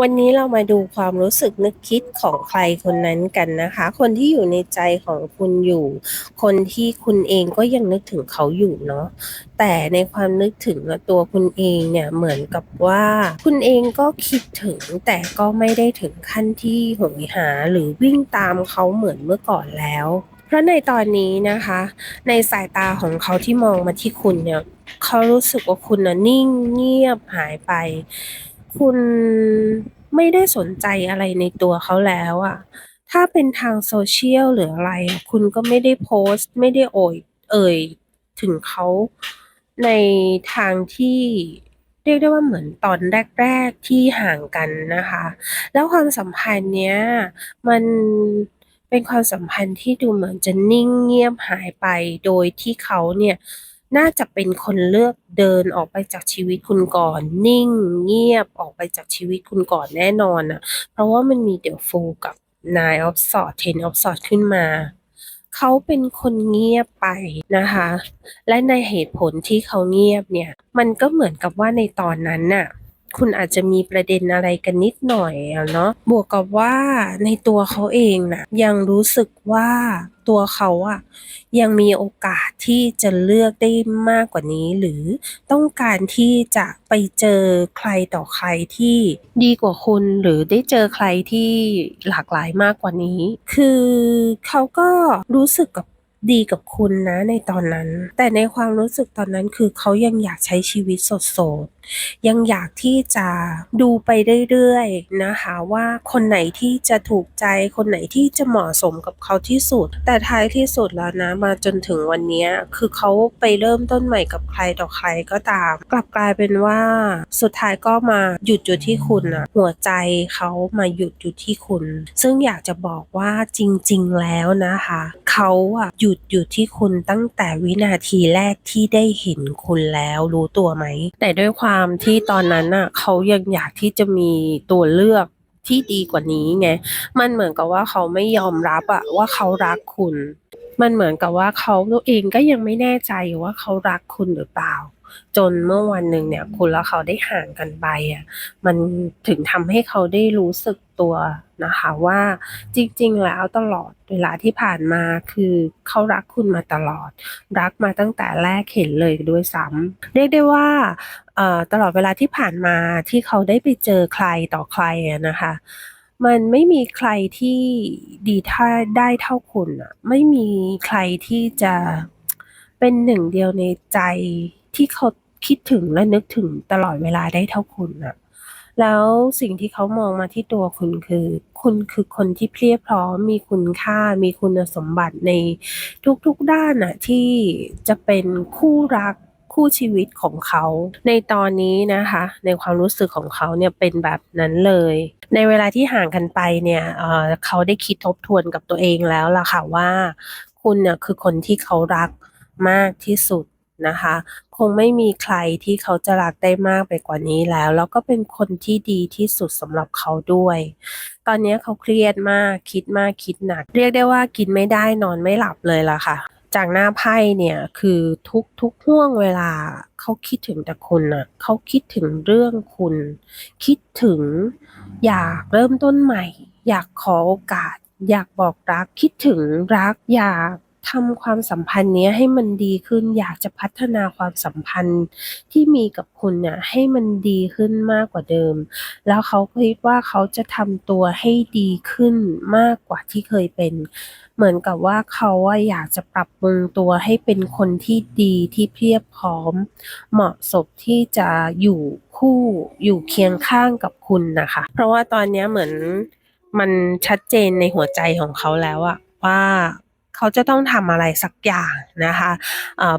วันนี้เรามาดูความรู้สึกนึกคิดของใครคนนั้นกันนะคะ คนที่อยู่ในใจของคุณอยู่ คนที่คุณเองก็ยังนึกถึงเขาอยู่เนาะแต่ในความนึกถึงตัวคุณเองเนี่ยเหมือนกับว่า คุณเองก็คิดถึงแต่ก็ไม่ได้ถึงขั้นที่หยหาหรือวิ่งตามเขาเหมือนเมื่อก่อนแล้ว เพราะในตอนนี้นะคะ ในสายตาของเขาที่มองมาที่คุณเนี่ยเขารู้สึกว่าคุณน่ะนิ่งเงียบหายไป คุณไม่ได้สนใจอะไรในตัวเขาแล้วอะถ้าเป็นทางโซเชียลหรืออะไรอะคุณก็ไม่ได้โพสต์ ไม่ได้โอยเอ่ยถึงเขาในทางที่เรียกได้ว่าเหมือนตอนแรก ๆที่ห่างกันนะคะ แล้วความสัมพันธ์เนี้ยมันเป็นความสัมพันธ์ที่ดูเหมือนจะนิ่งเงียบหายไป โดยที่เขาเนี่ย น่าจะเป็นคนเลือกเดินออกไปจากชีวิตคุณก่อน นิ่งเงียบออกไปจากชีวิตคุณก่อนแน่นอนน่ะเพราะว่ามันมีเดี๋ยวฟูกับนายออฟสอดเทนออฟสอดขึ้นมาเขาเป็นคนเงียบไปนะคะ และในเหตุผลที่เขาเงียบเนี่ย มันก็เหมือนกับว่าในตอนนั้นน่ะ คุณอาจจะมีประเด็นอะไรกันนิดหน่อยอะเนาะบวกกับว่าในตัวเขาเองนะยังรู้สึกว่าตัวเขาอะยังมีโอกาสที่จะเลือกได้มากกว่านี้ หรือต้องการที่จะไปเจอใครต่อใครที่ดีกว่าคุณหรือได้เจอใครที่หลากหลายมากกว่านี้ คือเขาก็รู้สึกกับ ดีกับคุณนะในตอนนั้น แต่ในความรู้สึกตอนนั้นคือเขายังอยากใช้ชีวิตโสดๆยังอยากที่จะดูไปเรื่อยๆนะคะว่าคนไหนที่จะถูกใจคนไหนที่จะเหมาะสมกับเขาที่สุด แต่ท้ายที่สุดแล้วนะมาจนถึงวันนี้คือเขาไปเริ่มต้นใหม่กับใครต่อใครก็ตาม กลับกลายเป็นว่าสุดท้ายก็มาหยุดอยู่ที่คุณอะหัวใจเขามาหยุดอยู่ที่คุณ ซึ่งอยากจะบอกว่าจริง ๆ แล้วนะคะเขาอะหยุดอยู่ที่คุณตั้งแต่วินาทีแรกที่ได้เห็นคุณแล้วรู้ตัวไหม แต่ด้วยความที่ตอนนั้นน่ะเขายังอยากที่จะมีตัวเลือกที่ดีกว่านี้ไง มันเหมือนกับว่าเขาไม่ยอมรับอะว่าเขารักคุณ มันเหมือนกับว่าเขาตัวเองก็ยังไม่แน่ใจว่าเขารักคุณหรือเปล่า จนเมื่อวันหนึ่งเนี่ยคุณและเขาได้ห่างกันไปอะมันถึงทำให้เขาได้รู้สึกตัวนะคะว่าจริงๆแล้วตลอดเวลาที่ผ่านมาคือเขารักคุณมาตลอด รักมาตั้งแต่แรกเห็นเลยด้วยซ้ำเรียกได้ว่าตลอดเวลาที่ผ่านมาที่เขาได้ไปเจอใครต่อใครนะคะมันไม่มีใครที่ดีท่าได้เท่าคุณอะไม่มีใครที่จะเป็นหนึ่งเดียวในใจ ที่เขาคิดถึงและนึกถึงตลอดเวลาได้เท่าคุณอะแล้วสิ่งที่เขามองมาที่ตัวคุณคือ คุณคือคนที่เพียบพร้อม มีคุณค่า มีคุณสมบัติในทุกๆด้านน่ะที่จะเป็นคู่รักคู่ชีวิตของเขา ในตอนนี้นะคะ ในความรู้สึกของเขาเนี่ยเป็นแบบนั้นเลย ในเวลาที่ห่างกันไปเนี่ยเเขาได้คิดทบทวนกับตัวเองแล้วล่ะค่ะว่า คุณน่ะคือคนที่เขารักมากที่สุด นะคะ คงไม่มีใครที่เขาจะรักได้มากไปกว่านี้แล้ว แล้วก็เป็นคนที่ดีที่สุดสำหรับเขาด้วย ตอนนี้เขาเครียดมากคิดมากคิดหนัก เรียกได้ว่ากินไม่ได้นอนไม่หลับเลยล่ะค่ะ จากหน้าไพ่เนี่ยคือทุกๆห่วงเวลาเขาคิดถึงแต่คุณน่ะเขาคิดถึงเรื่องคุณ คิดถึงอยากเริ่มต้นใหม่ อยากขอโอกาสอยากบอกรักคิดถึงรักอยาก ทำความสัมพันธ์นี้ให้มันดีขึ้น อยากจะพัฒนาความสัมพันธ์ที่มีกับคุณเนี่ยให้มันดีขึ้นมากกว่าเดิม แล้วเขาคิดว่าเขาจะทำตัวให้ดีขึ้นมากกว่าที่เคยเป็น เหมือนกับว่าเขาอะอยากจะปรับปรุงตัวให้เป็นคนที่ดีที่เพียบพร้อม เหมาะสมที่จะอยู่คู่อยู่เคียงข้างกับคุณนะคะ เพราะว่าตอนนี้เหมือนมันชัดเจนในหัวใจของเขาแล้วอะว่า เขาจะต้องทำอะไรสักอย่างนะคะ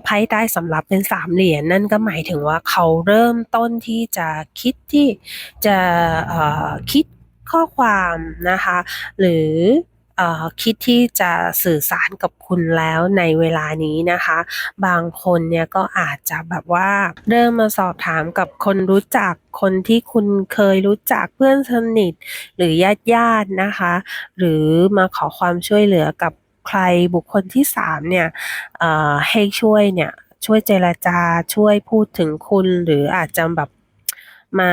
ไพ่ใต้สำรับเป็นสามเหรียญนั่นก็หมายถึงว่าเขาเริ่มต้นที่จะคิดที่จะคิดข้อความนะคะหรือคิดที่จะสื่อสารกับคุณแล้วในเวลานี้นะคะ บางคนเนี่ยก็อาจจะแบบว่าเริ่มมาสอบถามกับคนรู้จักคนที่คุณเคยรู้จักเพื่อนสนิทหรือญาติๆนะคะ หรือมาขอความช่วยเหลือกับ ใครบุคคลที่สามเนี่ยให้ช่วยเนี่ยช่วยเจรจาช่วยพูดถึงคุณหรืออาจจะแบบมา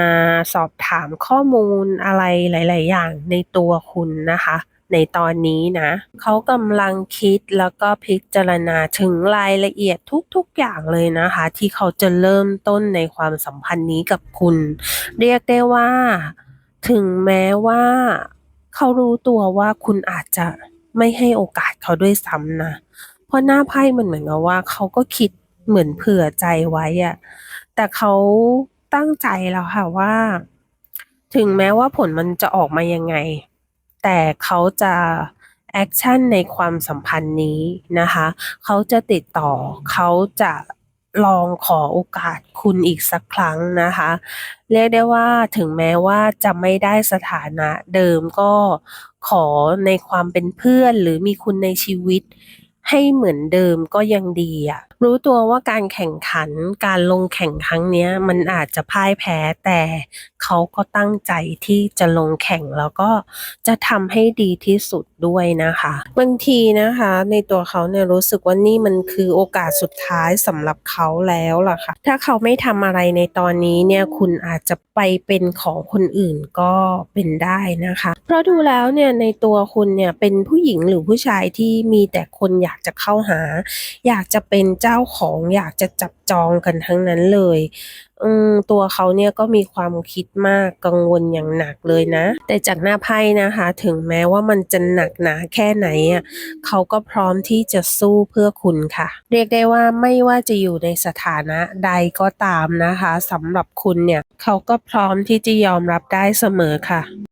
สอบถามข้อมูลอะไรหลาย ๆ อย่างในตัวคุณนะคะ ในตอนนี้นะเขากำลังคิดแล้วก็พิจารณาถึงรายละเอียดทุก ๆ อย่างเลยนะคะ ที่เขาจะเริ่มต้นในความสัมพันธ์นี้กับคุณ เรียกได้ว่า ถึงแม้ว่า เขารู้ตัวว่าคุณอาจจะ ไม่ให้โอกาสเขาด้วยซ้ำนะ เพราะหน้าไพ่มันเหมือนกับว่า เขาก็คิดเหมือนเผื่อใจไว้อะแต่เขาตั้งใจแล้วค่ะว่า ถึงแม้ว่าผลมันจะออกมายังไง แต่เขาจะแอคชั่นในความสัมพันธ์นี้นะคะ เขาจะติดต่อ เขาจะ ลองขอโอกาสคุณอีกสักครั้งนะคะ เรียกได้ว่าถึงแม้ว่าจะไม่ได้สถานะเดิมก็ขอในความเป็นเพื่อนหรือมีคุณในชีวิตให้เหมือนเดิมก็ยังดีอะ รู้ตัวว่าการแข่งขันการลงแข่งครั้งนี้มันอาจจะพ่ายแพ้แต่เขาก็ตั้งใจที่จะลงแข่งแล้วก็จะทำให้ดีที่สุดด้วยนะคะบางทีนะคะ ในตัวเขาเนี่ยรู้สึกว่านี่มันคือโอกาสสุดท้ายสำหรับเขาแล้วล่ะค่ะ ถ้าเขาไม่ทำอะไรในตอนนี้เนี่ยคุณอาจจะไปเป็นของคนอื่นก็เป็นได้นะคะ เพราะดูแล้วเนี่ยในตัวคุณเนี่ยเป็นผู้หญิงหรือผู้ชายที่มีแต่คนอยากจะเข้าหา อยากจะเป็นเจ้าของอยากจะจับจองกันทั้งนั้นเลยอืมตัวเขาเนี่ยก็มีความคิดมากกังวลอย่างหนักเลยนะ แต่จากหน้าไพ่นะคะ ถึงแม้ว่ามันจะหนักหนาแค่ไหนอะเขาก็พร้อมที่จะสู้เพื่อคุณค่ะ เรียกได้ว่าไม่ว่าจะอยู่ในสถานะใดก็ตามนะคะสำหรับคุณเนี่ย เขาก็พร้อมที่จะยอมรับได้เสมอค่ะ